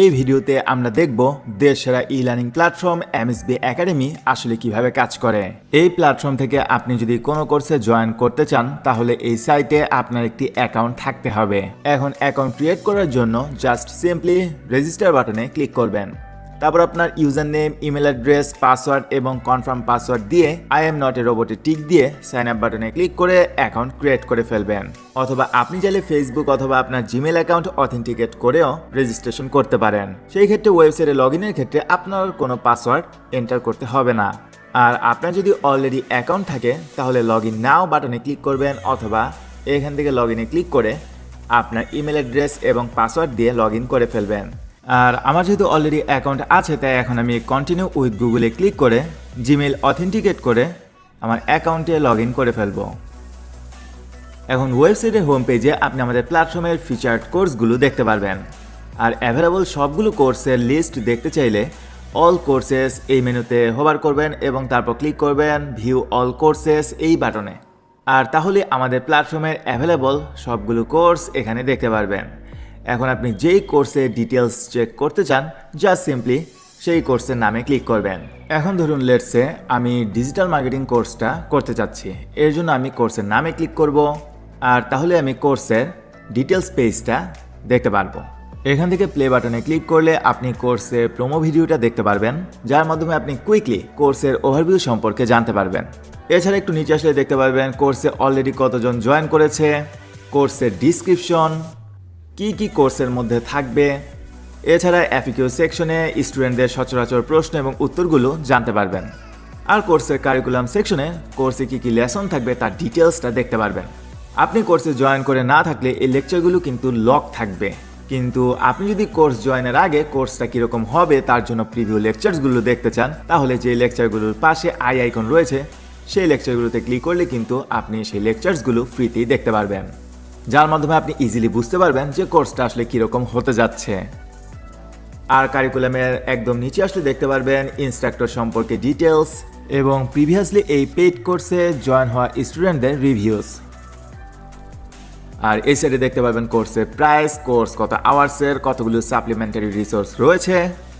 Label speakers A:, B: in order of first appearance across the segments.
A: এই ভিডিওতে আমরা দেখব দেশ সেরা e learning platform MSB academy আসলে কীভাবে কাজ করে। এই প্ল্যাটফর্ম থেকে আপনি যদি কোনো কোর্সে জয়েন করতে চান, তাহলে এই সাইটে আপনার একটি অ্যাকাউন্ট থাকতে হবে। এখন অ্যাকাউন্ট ক্রিয়েট করার জন্য জাস্ট সিম্পলি রেজিস্টার বাটনে ক্লিক করবেন। তারপর আপনার user name email address, password এবং কনফার্ম পাসওয়ার্ড দিয়ে আই এম নট এ রোবটে টিক দিয়ে সাইন আপ বাটনে ক্লিক করে অ্যাকাউন্ট ক্রিয়েট করে ফেলবেন। অথবা আপনি চাইলে ফেসবুক অথবা আপনার জিমেল অ্যাকাউন্ট অথেন্টিকেট করেও রেজিস্ট্রেশন করতে পারেন। সেই ক্ষেত্রে ওয়েবসাইটে লগ ইনের ক্ষেত্রে আপনার কোনো পাসওয়ার্ড এন্টার করতে হবে না। আর আপনার যদি অলরেডি অ্যাকাউন্ট থাকে, তাহলে লগ ইন নাও বাটনে ক্লিক করবেন অথবা এখান থেকে লগ ইনে ক্লিক করে আপনার ইমেল অ্যাড্রেস এবং পাসওয়ার্ড দিয়ে লগ ইন করে ফেলবেন। আর আমার যেহেতু অলরেডি অ্যাকাউন্ট আছে, তাই এখন আমি কন্টিনিউ উইথ গুগলে ক্লিক করে জিমেল অথেন্টিকেট করে আমার অ্যাকাউন্টে লগ ইন করে ফেলব। এখন ওয়েবসাইটের হোম পেজে আপনি আমাদের প্ল্যাটফর্মের ফিচার্ড কোর্সগুলো দেখতে পারবেন। আর অ্যাভেলেবল সবগুলো কোর্সের লিস্ট দেখতে চাইলে অল কোর্সেস এই মেনুতে হোভার করবেন এবং তারপর ক্লিক করবেন ভিউ অল কোর্সেস এই বাটনে। আর তাহলে আমাদের প্ল্যাটফর্মের অ্যাভেলেবল সবগুলো কোর্স এখানে দেখতে পারবেন। এখন আপনি যেই কোর্সের ডিটেলস চেক করতে চান জাস্ট সিম্পলি সেই কোর্সের নামে ক্লিক করবেন। এখন ধরুন লেটসে আমি ডিজিটাল মার্কেটিং কোর্সটা করতে চাচ্ছি। এর জন্য আমি কোর্সের নামে ক্লিক করব, আর তাহলে আমি কোর্সের ডিটেলস পেজটা দেখতে পারব। এখান থেকে প্লে বাটনে ক্লিক করলে আপনি কোর্সের প্রোমো ভিডিওটা দেখতে পারবেন, যার মাধ্যমে আপনি কুইকলি কোর্সের ওভারভিউ সম্পর্কে জানতে পারবেন। এছাড়া একটু নিচে আসলে দেখতে পারবেন কোর্সে অলরেডি কতজন জয়েন করেছে কোর্সের ডিসক্রিপশন কি কি কোর্সের মধ্যে থাকবে? এছাড়া অ্যাফিকিউ সেকশনে স্টুডেন্টদের সচরাচর প্রশ্ন এবং উত্তরগুলো জানতে পারবেন। আর কোর্সের কারিকুলাম সেকশনে কোর্সে কি কি লেসন থাকবে তার ডিটেলসটা দেখতে পারবেন। আপনি কোর্সে জয়েন করে না থাকলে এই লেকচারগুলো কিন্তু লক থাকবে। কিন্তু আপনি যদি কোর্স জয়েনের আগে কোর্সটা কীরকম হবে তার জন্য প্রিভিউ লেকচারসগুলো দেখতে চান, তাহলে যে লেকচারগুলোর পাশে আই আইকন রয়েছে, সেই লেকচারগুলোতে ক্লিক করলে কিন্তু আপনি সেই লেকচারসগুলো ফ্রিতেই দেখতে পারবেন। যার মাধ্যমে আপনি ইজিলি বুঝতে পারবেন যে কোর্সটা আসলে কীরকম হতে যাচ্ছে। আর কারিকুলামের একদম নিচে আসলে দেখতে পারবেন ইনস্ট্রাক্টর সম্পর্কে ডিটেলস এবং প্রিভিয়াসলি এই পেইড কোর্সে জয়েন হওয়া স্টুডেন্টদের রিভিউস আর এই সাইডে দেখতে পারবেন কোর্সের প্রাইস কোর্স কত আওয়ার্সের কতগুলো সাপ্লিমেন্টারি রিসোর্স রয়েছে।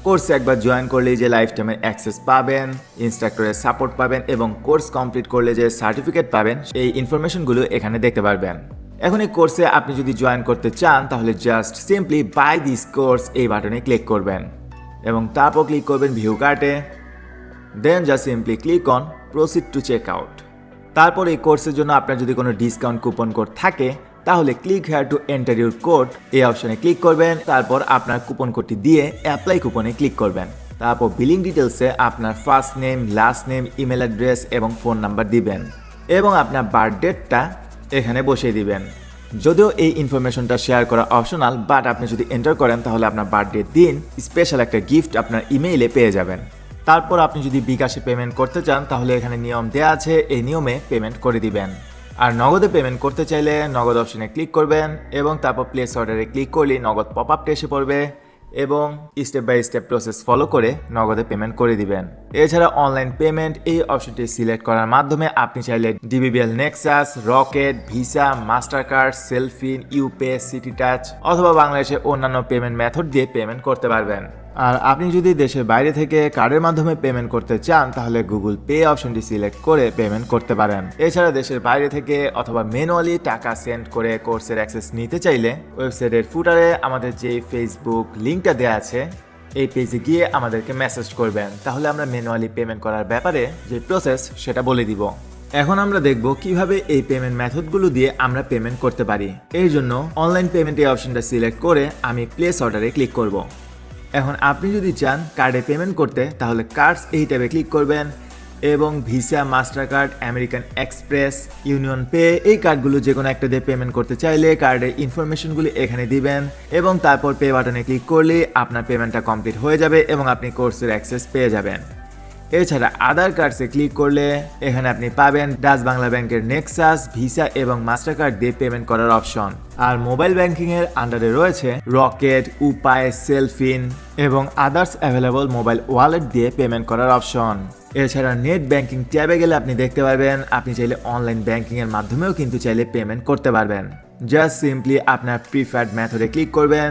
A: কোর্সে একবার জয়েন করলেই যে লাইফ টাইমের অ্যাক্সেস পাবেন ইনস্ট্রাক্টরের সাপোর্ট পাবেন এবং কোর্স কমপ্লিট করলে যে সার্টিফিকেট পাবেন এই ইনফরমেশনগুলো এখানে দেখতে পারবেন। এখন এই কোর্সে আপনি যদি জয়েন করতে চান, তাহলে just simply buy this course এই বাটনে ক্লিক করবেন এবং তারপর ক্লিক করবেন ভিউ কার্টে then just simply click on proceed to checkout তারপর এই কোর্সের জন্য আপনার যদি কোনো ডিসকাউন্ট কুপন কোড থাকে, তাহলে click here to enter your code এই অপশনে ক্লিক করবেন, তারপর আপনার কুপন কোডটি দিয়ে অ্যাপ্লাই কুপনে ক্লিক করবেন। তারপর বিলিং ডিটেলসে আপনার first name last name email address এবং ফোন নাম্বার দিবেন। এবং আপনার বার্থ ডেটটা এখানে বসিয়ে দিবেন। যদিও এই ইনফরমেশনটা শেয়ার করা অপশনাল বাট আপনি যদি এন্টার করেন, তাহলে আপনার বার্থডে দিন স্পেশাল একটা গিফট আপনার ইমেইলে পেয়ে যাবেন। তারপর আপনি যদি বিকাশে পেমেন্ট করতে চান, তাহলে এখানে নিয়ম দেওয়া আছে, এই নিয়মে পেমেন্ট করে দিবেন। আর নগদে পেমেন্ট করতে চাইলে নগদ অপশনে ক্লিক করবেন এবং তারপর প্লেস অর্ডারে ক্লিক করলে নগদ পপ আপটা এসে পড়বে এবং step by step process follow করে নগদে পেমেন্ট করে দিবেন। এছাড়া অনলাইন পেমেন্ট এই অপশনটি সিলেক্ট করার মাধ্যমে আপনি চাইলে DBBL Nexus Rocket Visa Mastercard CellFin Upay City Touch অথবা বাংলাদেশে অন্যান্য পেমেন্ট মেথড দিয়ে পেমেন্ট করতে পারবেন। আর আপনি যদি দেশের বাইরে থেকে কার্ডের মাধ্যমে পেমেন্ট করতে চান, তাহলে গুগল পে অপশনটি সিলেক্ট করে পেমেন্ট করতে পারেন। এছাড়া দেশের বাইরে থেকে অথবা ম্যানুয়ালি টাকা সেন্ড করে কোর্সের অ্যাক্সেস নিতে চাইলে ওয়েবসাইটের ফুটারে আমাদের যে ফেসবুক লিঙ্কটা দেওয়া আছে এই পেজে গিয়ে আমাদেরকে মেসেজ করবেন। তাহলে আমরা ম্যানুয়ালি পেমেন্ট করার ব্যাপারে যে প্রসেস সেটা বলে দিব। এখন আমরা দেখব কীভাবে এই পেমেন্ট মেথডগুলো দিয়ে আমরা পেমেন্ট করতে পারি। এর জন্য অনলাইন পেমেন্ট এই অপশনটা সিলেক্ট করে আমি প্লেস অর্ডারে ক্লিক করব। এখন আপনি যদি চান কার্ডে পেমেন্ট করতে, তাহলে কার্ডস এই ট্যাবে ক্লিক করবেন। এবং Visa Mastercard American Express UnionPay এই কার্ডগুলো যে কোনো একটা দিয়ে পেমেন্ট করতে চাইলে কার্ডের ইনফরমেশনগুলি এখানে দিবেন এবং তারপর পে বাটনে ক্লিক করলে আপনার পেমেন্টটা কমপ্লিট হয়ে যাবে এবং আপনি কোর্সের অ্যাক্সেস পেয়ে যাবেন। এছাড়া আধার কার্ডসে ক্লিক করলে এখানে আপনি পাবেন ডাচ বাংলা ব্যাংকের নেক্সাস ভিসা এবং মাস্টার কার্ড দিয়ে পেমেন্ট করার অপশন আর মোবাইল ব্যাংকিং এর আন্ডারে রয়েছে রকেট উপায় সেলফিন এবং আদার্স অ্যাভেলেবল মোবাইল ওয়ালেট দিয়ে পেমেন্ট করার অপশন এছাড়া নেট ব্যাংকিং ট্যাবে গেলে আপনি দেখতে পারবেন, আপনি চাইলে অনলাইন ব্যাংকিং এর মাধ্যমেও কিন্তু চাইলে পেমেন্ট করতে পারবেন। জাস্ট সিম্পলি আপনার প্রিফার্ড মেথডে ক্লিক করবেন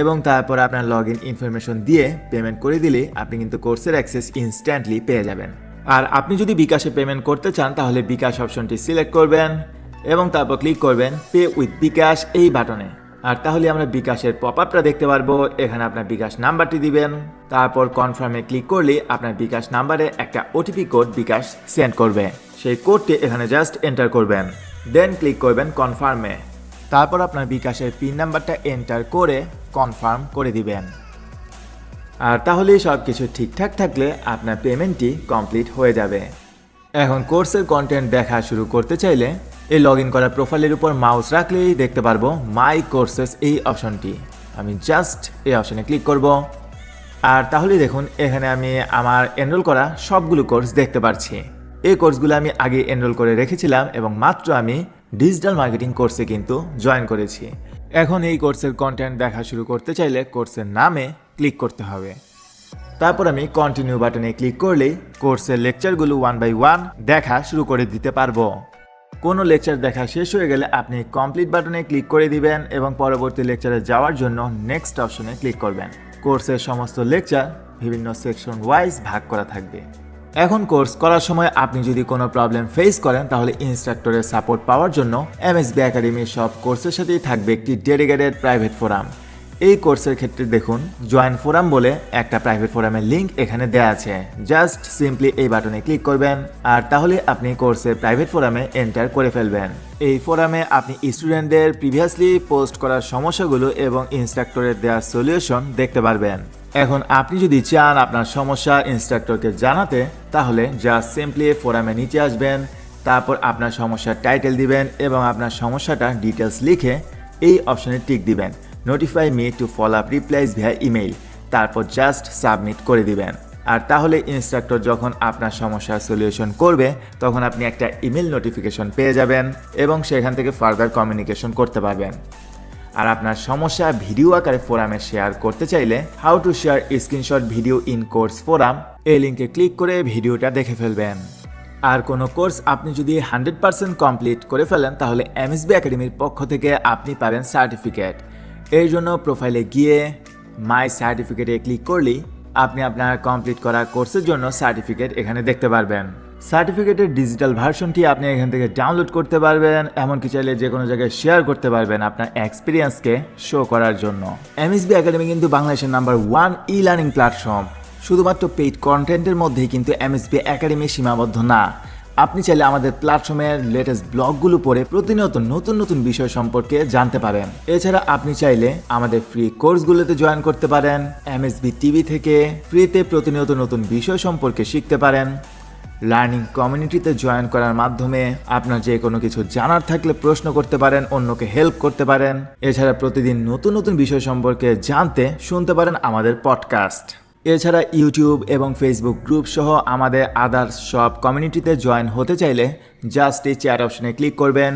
A: এবং তারপর আপনার লগ ইন ইনফরমেশন দিয়ে পেমেন্ট করে দিলে আপনি কিন্তু কোর্সের অ্যাক্সেস ইনস্ট্যান্টলি পেয়ে যাবেন। আর আপনি যদি বিকাশে পেমেন্ট করতে চান, তাহলে বিকাশ অপশনটি সিলেক্ট করবেন এবং তারপর ক্লিক করবেন পে উইথ বিকাশ এই বাটনে আর তাহলে আমরা বিকাশের পপ আপটা দেখতে পারব। এখানে আপনার বিকাশ নাম্বারটি দিবেন। তারপর কনফার্মে ক্লিক করলে আপনার বিকাশ নাম্বারে একটা ওটিপি কোড বিকাশ সেন্ড করবে। সেই কোডটি এখানে জাস্ট এন্টার করবেন। দেন ক্লিক করবেন কনফার্মে তারপর আপনার বিকাশের পিন নাম্বারটা এন্টার করে কনফার্ম করে দিবেন। আর তাহলে সব কিছু ঠিকঠাক থাকলে আপনার পেমেন্টটি কমপ্লিট হয়ে যাবে। এখন কোর্সের কন্টেন্ট দেখা শুরু করতে চাইলে এই লগ ইন করা প্রোফাইলের উপর মাউস রাখলেই দেখতে পারব মাই কোর্সেস এই অপশনটি আমি জাস্ট এই অপশনে ক্লিক করব। আর তাহলে দেখুন, এখানে আমি আমার এনরোল করা সবগুলো কোর্স দেখতে পাচ্ছি এই কোর্সগুলো আমি আগে এনরোল করে রেখেছিলাম এবং মাত্র আমি ডিজিটাল মার্কেটিং কোর্সে কিন্তু জয়েন করেছি। এখন এই কোর্সের কন্টেন্ট দেখা শুরু করতে চাইলে কোর্সের নামে ক্লিক করতে হবে। তারপর আমি কন্টিনিউ বাটনে ক্লিক করলেই কোর্সের লেকচারগুলো ওয়ান বাই ওয়ান দেখা শুরু করে দিতে পারব। কোনো লেকচার দেখা শেষ হয়ে গেলে আপনি কমপ্লিট বাটনে ক্লিক করে দিবেন এবং পরবর্তী লেকচারে যাওয়ার জন্য নেক্সট অপশনে ক্লিক করবেন। কোর্সের সমস্ত লেকচার বিভিন্ন সেকশন ওয়াইজ ভাগ করা থাকবে। এখন কোর্স করার সময় আপনি যদি কোনো প্রবলেম ফেস করেন, তাহলে ইনস্ট্রাক্টরের সাপোর্ট পাওয়ার জন্য এমএসবি একাডেমির সব কোর্সের সাথেই থাকবে একটি ডেডিকেটেড প্রাইভেট ফোরাম এই কোর্সের ক্ষেত্রে দেখুন জয়েন ফোরাম বলে একটা প্রাইভেট ফোরামের লিংক এখানে দেওয়া আছে। জাস্ট সিম্পলি এই বাটনে ক্লিক করবেন, আর তাহলে আপনি কোর্সের প্রাইভেট ফোরামে এন্টার করে ফেলবেন। এই ফোরামে আপনি স্টুডেন্টদের প্রিভিয়াসলি পোস্ট করার সমস্যাগুলো এবং ইনস্ট্রাক্টরের দেওয়া সলিউশন দেখতে পারবেন। এখন আপনি যদি চান আপনার সমস্যা ইনস্ট্রাক্টরকে জানাতে, তাহলে জাস্ট সিম্পলি ফোরামে নিচে আসবেন, তারপর আপনার সমস্যার টাইটেল দিবেন এবং আপনার সমস্যাটা ডিটেলস লিখে এই অপশনে টিক দিবেন। Notify me to follow up replies via email তারপর জাস্ট সাবমিট করে দিবেন। আর তাহলে ইনস্ট্রাক্টর যখন আপনার সমস্যার সলিউশন করবে, তখন আপনি একটা ইমেল নোটিফিকেশন পেয়ে যাবেন এবং সেখান থেকে ফার্দার কমিউনিকেশন করতে পারবেন। আর আপনার সমস্যা ভিডিও আকারে ফোরামে শেয়ার করতে চাইলে how to share screenshot video in course forum এই লিঙ্কে ক্লিক করে ভিডিওটা দেখে ফেলবেন। আর কোনো কোর্স আপনি যদি হান্ড্রেড পার্সেন্ট কমপ্লিট করে ফেলেন, তাহলে এমএসবি একাডেমির পক্ষ থেকে আপনি পাবেন সার্টিফিকেট এর জন্য প্রোফাইলে গিয়ে মাই সার্টিফিকেটে ক্লিক করলেই আপনি আপনার কমপ্লিট করা কোর্সের জন্য সার্টিফিকেট এখানে দেখতে পারবেন। সার্টিফিকেটের ডিজিটাল ভার্সনটি আপনি এখান থেকে ডাউনলোড করতে পারবেন, এমনকি চাইলে যে কোনো জায়গায় শেয়ার করতে পারবেন আপনার এক্সপিরিয়েন্সকে শো করার জন্য। এমএসবি একাডেমি কিন্তু বাংলাদেশের number one e learning platform শুধুমাত্র পেইড কন্টেন্টের মধ্যেই কিন্তু এমএসবি একাডেমি সীমাবদ্ধ না। আপনি চাইলে আমাদের প্ল্যাটফর্মের লেটেস্ট ব্লগগুলো পড়ে প্রতিনিয়ত নতুন নতুন বিষয় সম্পর্কে জানতে পারেন। এছাড়া আপনি চাইলে আমাদের ফ্রি কোর্সগুলোতে জয়েন করতে পারেন এমএসবি টিভি থেকে ফ্রিতে প্রতিনিয়ত নতুন বিষয় সম্পর্কে শিখতে পারেন লার্নিং কমিউনিটিতে জয়েন করার মাধ্যমে আপনার যে কোনো কিছু জানার থাকলে প্রশ্ন করতে পারেন, অন্যকে হেল্প করতে পারেন। এছাড়া প্রতিদিন নতুন নতুন বিষয় সম্পর্কে জানতে শুনতে পারেন আমাদের পডকাস্ট এছাড়া ইউটিউব এবং ফেসবুক গ্রুপ সহ আমাদের আদার্স সব কমিউনিটিতে জয়েন হতে চাইলে জাস্ট এই চেয়ার অপশনে ক্লিক করবেন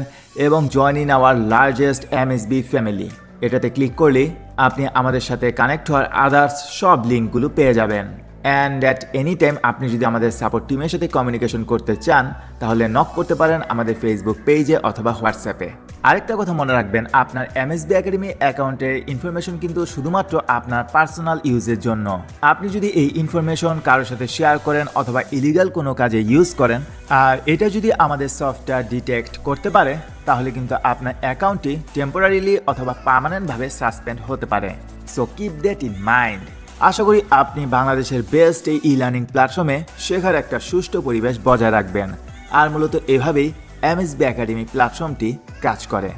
A: এবং join in our largest MSB family এটাতে ক্লিক করলে আপনি আমাদের সাথে কানেক্ট হওয়ার আদার্স সব লিঙ্কগুলো পেয়ে যাবেন। অ্যান্ড অ্যাট এনি টাইম আপনি যদি আমাদের সাপোর্ট টিমের সাথে কমিউনিকেশন করতে চান, তাহলে নক করতে পারেন আমাদের ফেসবুক পেজে অথবা হোয়াটসঅ্যাপে আরেকটা কথা মনে রাখবেন, আপনার এমএসবি একাডেমি অ্যাকাউন্টের ইনফরমেশন কিন্তু শুধুমাত্র আপনার পার্সোনাল ইউজের জন্য। আপনি যদি এই ইনফরমেশন কারোর সাথে শেয়ার করেন অথবা ইলিগাল কোনো কাজে ইউজ করেন, আর এটা যদি আমাদের সফটওয়্যার ডিটেক্ট করতে পারে, তাহলে কিন্তু আপনার অ্যাকাউন্টটি টেম্পোরারিলি অথবা পার্মানেন্টভাবে সাসপেন্ড হতে পারে। So keep that in mind আশা করি আপনি বাংলাদেশের বেস্ট এই ই লার্নিং প্ল্যাটফর্মে শেখার একটা সুষ্ঠু পরিবেশ বজায় রাখবেন। আর মূলত এভাবেই এমএসবি একাডেমি প্ল্যাটফর্মটি কাজ করে।